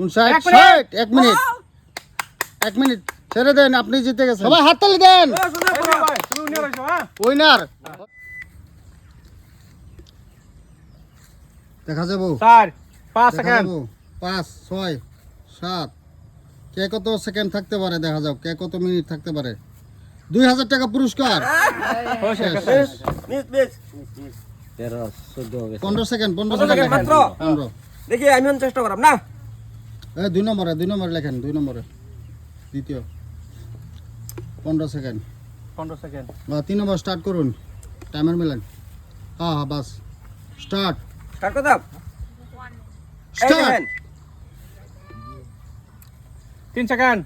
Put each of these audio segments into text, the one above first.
উনষাট এক মিনিট। ষাট এক মিনিট। এক মিনিট। ছেড়ে দেন আপনি জিতে গেছেন। সবাই হাততালি দেন। হ্যাঁ। উইনার। দেখা যাব। চার পাঁচ সেকেন্ড। পাঁচ ছয় সাত। কে কত সেকেন্ড থাকতে পারে দেখা যাও। কে কত মিনিট থাকতে পারে। দুই হাজার টাকা পুরস্কার। মিস মিস পনেরো সেকেন্ড পনেরো সেকেন্ড। সেকেন্ড পনেরো। দেখি আমি চেষ্টা করাম না? এ দুই নম্বরে দুই নম্বরে লেখেন দুই নম্বরে। দ্বিতীয়। পনেরো সেকেন্ড পনেরো সেকেন্ড বা তিন নম্বর স্টার্ট করুন। টাইমার মিলেন। হ্যাঁ হ্যাঁ বাস। স্টার্ট তিন সেকেন্ড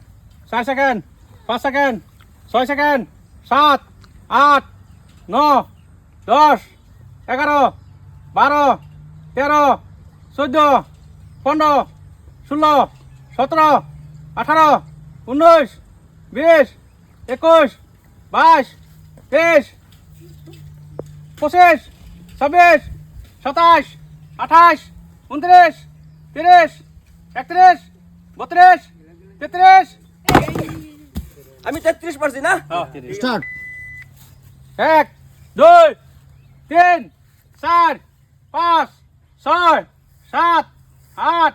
চার সেকেন্ড পাঁচ সেকেন্ড ছয় সেকেন্ড সাত আট ন দশ এগারো বারো তেরো চোদ্দ পনেরো ষোলো সতেরো আঠারো উনিশ বিশ একুশ বাইশ তেইশ পঁচিশ ছাব্বিশ সাতাশ আঠাশ উনত্রিশ তিরিশ একত্রিশ বত্রিশ তেত্রিশ। আমি তেত্রিশ পারছি না? স্টার্ট। এক দুই তিন চার পাঁচ ছয় সাত আট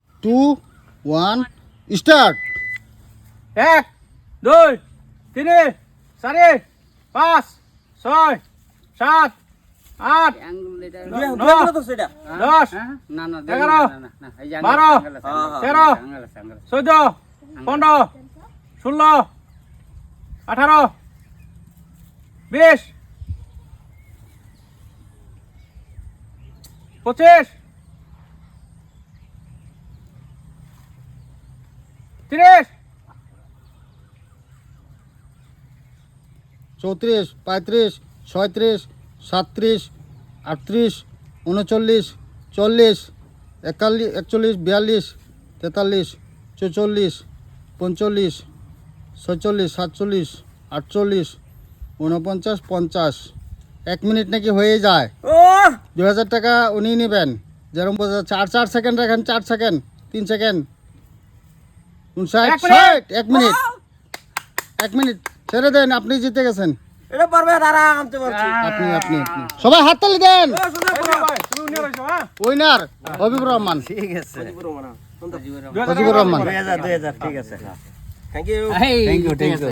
Two one start. এক দুই তিনি চারি পাঁচ ছয় সাত আট দশ এগারো, বারো, তেরো, চোদ্দ পনেরো ষোলো আঠারো বিশ পঁচিশ তিরিশ। চৌত্রিশ পঁয়ত্রিশ ছয়ত্রিশ সাতত্রিশ আটত্রিশ উনচল্লিশ চল্লিশ একাল্লিশ একচল্লিশ বিয়াল্লিশ তেতাল্লিশ চৌচল্লিশ পঞ্চল্লিশ ছয়চল্লিশ সাতচল্লিশ আটচল্লিশ উনপঞ্চাশ পঞ্চাশ। এক মিনিট নাকি হয়ে যায়। দু হাজার টাকা উনি নেবেন। যেরকম বোঝা চার চার সেকেন্ড রাখেন চার সেকেন্ড তিন সেকেন্ড। এক ষাট এক মিনিট। এক মিনিট। ছেড়ে দেন আপনি জিতে গেছেন। এটা পারবে আরামতে পারছি। আপনি আপনি আপনি। সবাই দেন। তুমি নিয়ে রইছো হ্যাঁ? উইনার হবিবুর রহমান। ঠিক আছে। হবিবুর রহমান। হাজার ঠিক আছে। Thank you thank you thank you